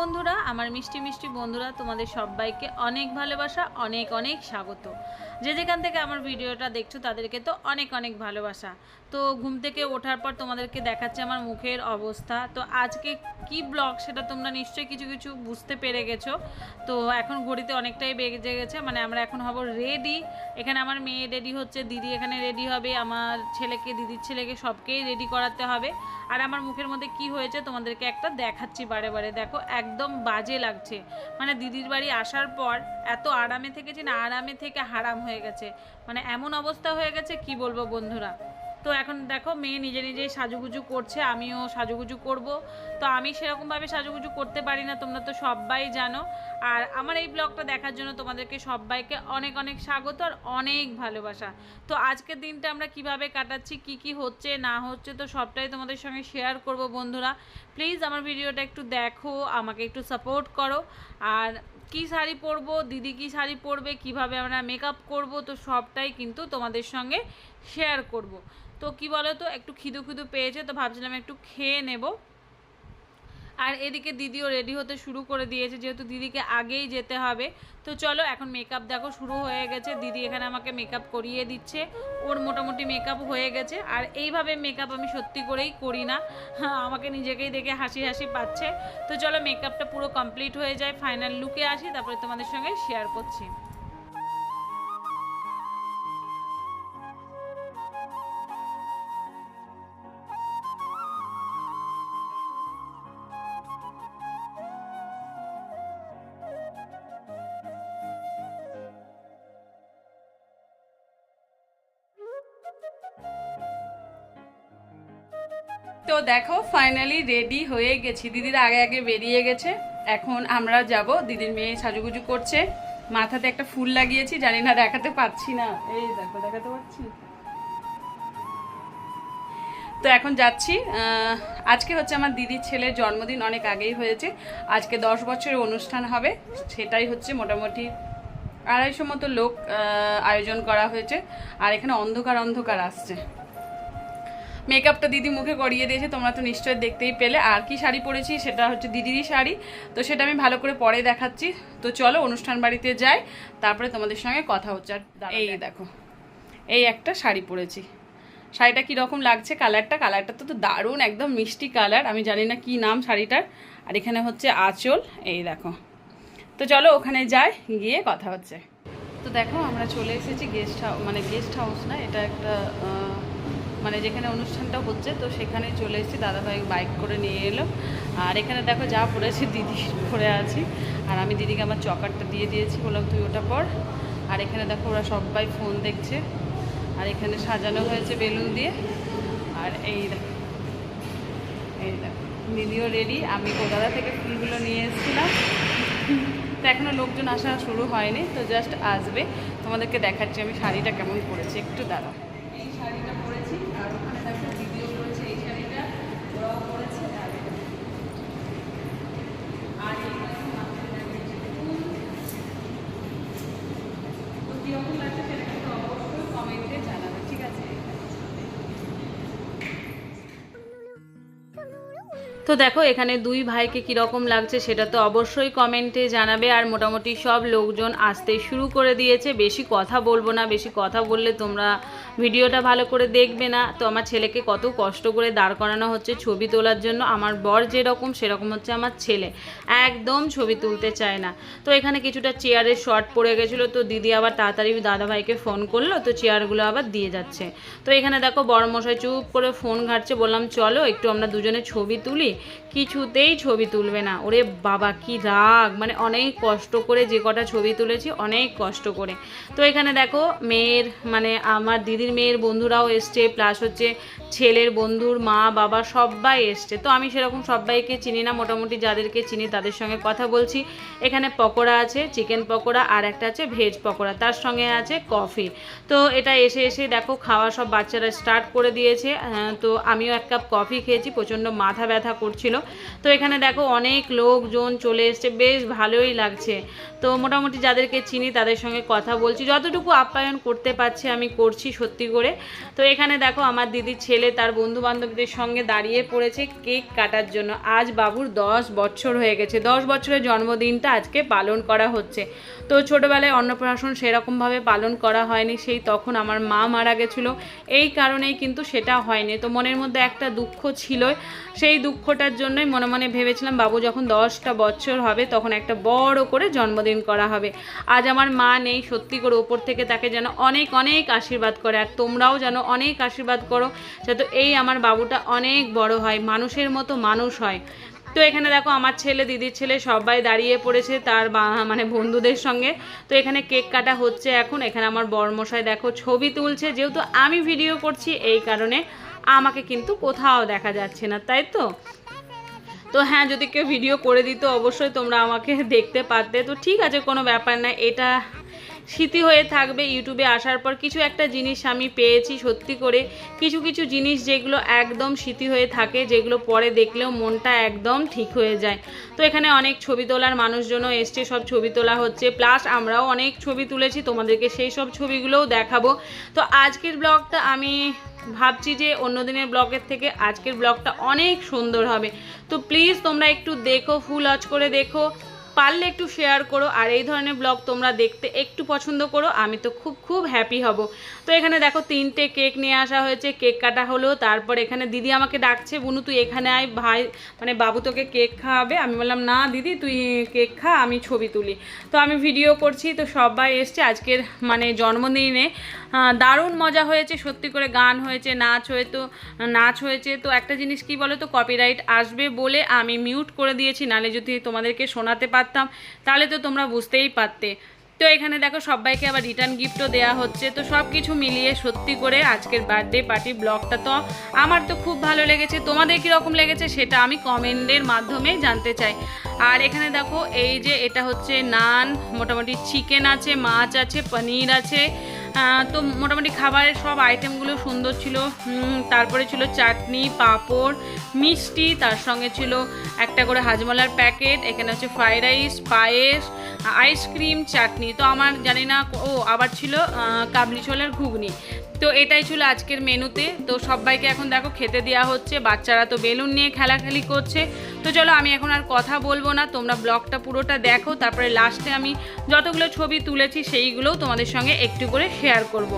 বন্ধুরা, আমার মিষ্টি মিষ্টি বন্ধুরা, তোমাদের সবাইকে অনেক ভালোবাসা, অনেক অনেক স্বাগত। যে যেখান থেকে আমার ভিডিওটা দেখছ, তাদেরকে তো অনেক অনেক ভালোবাসা। তো ঘুম থেকে ওঠার পর তোমাদেরকে দেখাচ্ছে আমার মুখের অবস্থা। তো আজকে কি ব্লগ সেটা তোমরা নিশ্চয়ই কিছু কিছু বুঝতে পেরে গেছো। তো এখন ঘড়িতে অনেকটাই বেজে গেছে মানে আমরা এখন হব রেডি এখানে আমার মেয়ে রেডি হচ্ছে, দিদি এখানে রেডি হবে, আমার ছেলেকে, দিদির ছেলেকে সবকেই রেডি করাতে হবে। আর আমার মুখের মধ্যে কি হয়েছে তোমাদেরকে একটা দেখাচ্ছি বারে বারে। দেখো, একদম বাজে লাগছে। মানে দিদির বাড়ি আসার পর এত আরামে থেকেছি না, আরামে থেকে হারাম হয়ে গেছে। মানে এমন অবস্থা হয়ে গেছে, কি বলব বন্ধুরা? তো এখন দেখো মেয়ে নিজে নিজেই সাজুগুজু করছে, আমিও সাজুগুজু করব। তো আমি সেরকমভাবে সাজুগুজু করতে পারি না, তোমরা তো সবাই জানো। আর আমার এই ব্লগটা দেখার জন্য তোমাদেরকে সবাইকে অনেক অনেক স্বাগত আর অনেক ভালোবাসা। তো আজকের দিনটা আমরা কীভাবে কাটাচ্ছি, কি কি হচ্ছে, না হচ্ছে, তো সবটাই তোমাদের সঙ্গে শেয়ার করব বন্ধুরা। প্লিজ আমার ভিডিওটা একটু দেখো, আমাকে একটু সাপোর্ট করো। আর কি শাড়ি পরবো, দিদি কি শাড়ি পরবে, কীভাবে আমরা মেকআপ করব, তো সবটাই কিন্তু তোমাদের সঙ্গে শেয়ার করব। তো কি বলো তো একটু খিদু খিদু পেয়েছে তো ভাবছিলাম একটু খেয়ে নেব। আর এদিকে দিদিও রেডি হতে শুরু করে দিয়েছে যেহেতু দিদিকে আগেই যেতে হবে। তো চলো এখন মেকআপ দেখো শুরু হয়ে গেছে। দিদি এখানে আমাকে মেকআপ করিয়ে দিচ্ছে। ওর মোটামুটি মেকআপ হয়ে গেছে। আর এইভাবে মেকআপ আমি সত্যি করেই করি না। হ্যাঁ, আমাকে নিজেকেই দেখে হাসি হাসি পাচ্ছে। তো চলো মেকআপটা পুরো কমপ্লিট হয়ে যায়। ফাইনাল লুকে আসি তারপরে তোমাদের সঙ্গে শেয়ার করছি। তো দেখো ফাইনালি রেডি হয়ে গেছি। দিদির আগে আগে বেরিয়ে গেছে। এখন আমরা যাব, দিদির মেয়ে সাজুগুজু করছে। মাথাতে একটা ফুল লাগিয়েছি, জানি না দেখাতে পাচ্ছি না। এই দেখো, দেখাতে পাচ্ছি তো এখন যাচ্ছি। আজকে হচ্ছে আমার দিদির ছেলের জন্মদিন, অনেক আগেই হয়েছে। আজকে দশ বছরের অনুষ্ঠান হবে। সেটাই হচ্ছে মোটামুটি আড়াইশো মতো লোক আয়োজন করা হয়েছে। আর এখানে অন্ধকার অন্ধকার আসছে। মেকআপটা দিদি মুখে করিয়ে দিয়েছে তোমরা তো নিশ্চয়ই দেখতেই পেলে। আর কি শাড়ি পরেছি সেটা হচ্ছে দিদিরই শাড়ি। তো সেটা আমি ভালো করে পরে দেখাচ্ছি। তো চলো অনুষ্ঠান বাড়িতে যাই তারপরে তোমাদের সঙ্গে কথা হচ্ছে। আর এই দেখো। এই একটা শাড়ি পরেছি। শাড়িটা কীরকম লাগছে? কালারটা? কালারটা তো তো দারুণ একদম মিষ্টি কালার। আমি জানি না কি নাম শাড়িটার। আর এখানে হচ্ছে আঁচল। এই দেখো। তো চলো ওখানে যাই গিয়ে কথা হচ্ছে। তো দেখো আমরা চলে এসেছি গেস্ট হাউস মানে গেস্ট হাউস না এটা একটা মানে যেখানে অনুষ্ঠানটা হচ্ছে, তো সেখানে চলে এসেছি। দাদাভাই বাইক করে নিয়ে এলো। আর এখানে দেখো যা পড়েছি, দিদি পরে আছি। আর আমি দিদিকে আমার চকারটা দিয়ে দিয়েছি, বললাম, তুই ওটা পর আর এখানে দেখো ওরা সবাই ফোন দেখছে। আর এখানে সাজানো হয়েছে বেলুন দিয়ে। আর এই দেখো এই দেখো দিদিও রেডি। আমি কলকাতা থেকে ফুলগুলো নিয়ে এসেছিলাম। তো এখনও লোকজন আসা শুরু হয়নি, তো জাস্ট আসবে। তোমাদেরকে দেখাচ্ছি আমি শাড়িটা কেমন পরেছি একটু দাঁড়াও। এই শাড়িটা পরেছি আর ওখানে দেখো দিদিও পরেছে এই শাড়িটা ওরাও পরেছে আর এই দেখো। আর এই দেখো মাথায় লাগিয়েছে ফুল। তো কীরকম লাগছে সেটা কিন্তু অবশ্যই কমেন্টে জানাবে ঠিক আছে তো দেখো, এখানে দুই ভাইকে কীরকম লাগছে সেটা তো অবশ্যই কমেন্টে জানাবে। আর মোটামুটি সব লোকজন আসতে শুরু করে দিয়েছে। বেশি কথা বলব না, বেশি কথা বললে তোমরা ভিডিওটা ভালো করে দেখবে না। তো আমার ছেলেকে কত কষ্ট করে দাঁড় করানো হচ্ছে ছবি তোলার জন্য। আমার বর যেরকম, সেরকম হচ্ছে আমার ছেলে। একদম ছবি তুলতে চায় না। তো এখানে কিছুটা চেয়ারের শর্ট পড়ে গেছিল। তো দিদি আবার তাড়াতাড়ি দাদাভাইকে ফোন করল। তো চেয়ারগুলো আবার দিয়ে যাচ্ছে। তো এখানে দেখো, বড়মশাই চুপ করে ফোন ঘাটছে। বললাম, চলো, একটু আমরা দুজনে ছবি তুলি। কিছুতেই ছবি তুলবে না। ওরে বাবা, কি রাগ! মানে অনেক কষ্ট করে যে কটা ছবি তুলেছি, অনেক কষ্ট করে। তো এখানে দেখো, মেয়ের মানে আমার দিদির মেয়ের বন্ধুরাও এসছে প্লাস হচ্ছে ছেলের বন্ধুর মা, বাবা সবাই এসছে। তো আমি সেরকম সবাইকে চিনি না, মোটামুটি যাদেরকে চিনি তাদের সঙ্গে কথা বলছি। এখানে পকোড়া আছে চিকেন পকোড়া, আর একটা আছে ভেজ পকোড়া, তার সঙ্গে আছে কফি তো এটা এসে এসে দেখো, খাওয়া সব বাচ্চারা স্টার্ট করে দিয়েছে। তো আমিও এক কাপ কফি খেয়েছি, প্রচণ্ড মাথা ব্যথা করছিল। তো এখানে দেখো অনেক লোকজন চলে এসছে, বেশ ভালোই লাগছে। তো মোটামুটি যাদেরকে চিনি তাদের সঙ্গে কথা বলছি। যতটুকু আপ্যায়ন করতে পারছি আমি করছি সত্যি করে। তো এখানে দেখো আমার দিদির ছেলে তার বন্ধু বান্ধবদের সঙ্গে দাঁড়িয়ে পড়েছে কেক কাটার জন্য। আজ বাবুর দশ বছর হয়ে গেছে। দশ বছরের জন্মদিনটা আজকে পালন করা হচ্ছে। তো ছোটোবেলায় অন্নপ্রাশন সেরকমভাবে পালন করা হয়নি, সেই তখন আমার মা মারা গেছিল। এই কারণেই কিন্তু সেটা হয়নি। তো মনের মধ্যে একটা দুঃখ ছিল সেই দুঃখটার জন্যই মনে মনে ভেবেছিলাম, বাবু, যখন দশটা বছর হবে, তখন একটা বড় করে জন্মদিন করা হবে। আজ আমার মা নেই, সত্যি করে ওপর থেকে তাকে যেন অনেক অনেক আশীর্বাদ করে, আর তোমরাও যেন অনেক আশীর্বাদ করো, যাতে এই আমার বাবুটা অনেক বড় হয়, মানুষের মতো মানুষ হয়। তো এখানে দেখো, আমার ছেলে, দিদির ছেলে সবাই দাঁড়িয়ে পড়েছে তার মানে বন্ধুদের সঙ্গে। তো এখানে কেক কাটা হচ্ছে এখন, এখানে আমার বরমশাই দেখো ছবি তুলছে, যেহেতু আমি ভিডিও করছি, এই কারণে আমাকে কিন্তু কোথাও দেখা যাচ্ছে না, তাই তো? তো হ্যাঁ যদি কেউ ভিডিও করে দিত, অবশ্যই তোমরা আমাকে দেখতে পারতে। তো ঠিক আছে, কোনো ব্যাপার না, এটা স্মৃতি হয়ে থাকবে ইউটিউবে আসার পর। কিছু একটা জিনিস আমি পেয়েছি, সত্যি করে। কিছু কিছু জিনিস যেগুলো একদম স্মৃতি হয়ে থাকে, যেগুলো পরে দেখলেও মনটা একদম ঠিক হয়ে যায়। তো এখানে অনেক ছবি তোলার মানুষজনও এসছে, সব ছবি তোলা হচ্ছে। প্লাস আমরাও অনেক ছবি তুলেছি, তোমাদেরকে সেই সব ছবিগুলোও দেখাবো। তো আজকের ব্লগটা আমি ভাবছি যে অন্য দিনের ব্লগের থেকে আজকের ব্লগটা অনেক সুন্দর হবে। তো প্লিজ তোমরা একটু দেখো ফুল আজ করে দেখো। পারলে একটু শেয়ার করো, আর এই ধরনের ব্লগ তোমরা দেখতে একটু পছন্দ করো, আমি তো খুব খুব হ্যাপি হব। তো এখানে দেখো তিনটে কেক নিয়ে আসা হয়েছে কেক কাটা হলো, তারপর এখানে দিদি আমাকে ডাকছে, বুনু, তুই এখানে আয়, ভাই মানে বাবু তোকে কেক খাওয়াবে। আমি বললাম, না দিদি, তুই কেক খা, আমি ছবি তুলি। তো আমি ভিডিও করছি, তো সবাই এসছে, আজকের মানে জন্মদিনে। দারুণ মজা হয়েছে, সত্যি করে গান হয়েছে, নাচ হয়ে, তো, নাচ হয়েছে। তো একটা জিনিস কি বলো তো কপিরাইট আসবে বলে আমি মিউট করে দিয়েছি, নালে যদি তোমাদেরকে শোনাতে পারতাম। তাহলে তো তোমরা বুঝতেই পারতে। তো এখানে দেখো সবাইকে আবার রিটার্ন গিফটও দেওয়া হচ্ছে। তো সব কিছু মিলিয়ে সত্যি করে আজকের বার্থডে পার্টি ব্লগটা তো আমার তো খুব ভালো লেগেছে। তোমাদের কীরকম লেগেছে সেটা আমি কমেন্টের মাধ্যমে জানতে চাই। আর এখানে দেখো এই যে এটা হচ্ছে নান, মোটামুটি চিকেন আছে, মাছ আছে, পনির আছে। তো মোটামুটি খাবারের সব আইটেমগুলো সুন্দর ছিল। তারপরে ছিল চাটনি, পাঁপড়, মিষ্টি, তার সঙ্গে ছিল একটা করে হাজমলার প্যাকেট, এখানে হচ্ছে ফ্রাইড রাইস পায়েস আইসক্রিম চাটনি। তো আমার জানি না, ও আবার ছিল কাবলি ছোলার ঘুগনি। তো এটাই ছিল আজকের মেনুতে তো সবাইকে এখন দেখো, খেতে দেওয়া হচ্ছে। বাচ্চারা তো বেলুন নিয়ে খেলাখেলি করছে। তো চলো, আমি এখন আর কথা বলব না। তোমরা ব্লগটা পুরোটা দেখো, তারপরে লাস্টে আমি যতগুলো ছবি তুলেছি, সেইগুলোও তোমাদের সঙ্গে একটু করে শেয়ার করব।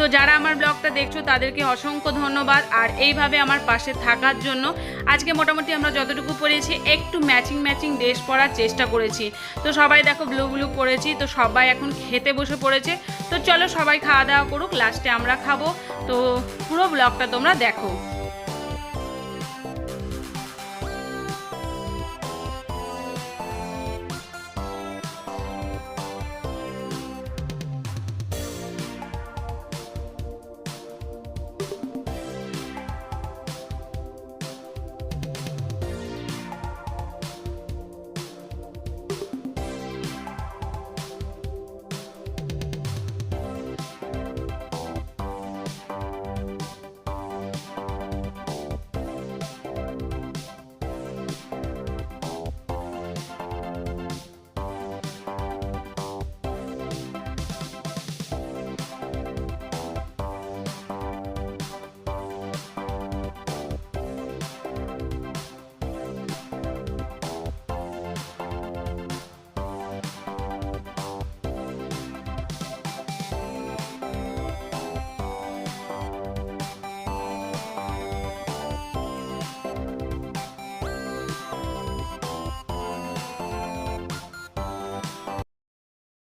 তো যারা আমার ব্লগটা দেখছ, তাদেরকে অসংখ্য ধন্যবাদ। আর এইভাবে আমার পাশে থাকার জন্য আজকে মোটামুটি আমরা যতটুকু পড়েছি, একটু ম্যাচিং ম্যাচিং ড্রেস পরার চেষ্টা করেছি। তো সবাই দেখো ব্লু ব্লু পরেছি তো সবাই এখন খেতে বসে পড়েছে। তো চলো, সবাই খাওয়া দাওয়া করুক লাস্টে আমরা খাব। তো পুরো ব্লগটা তোমরা দেখো।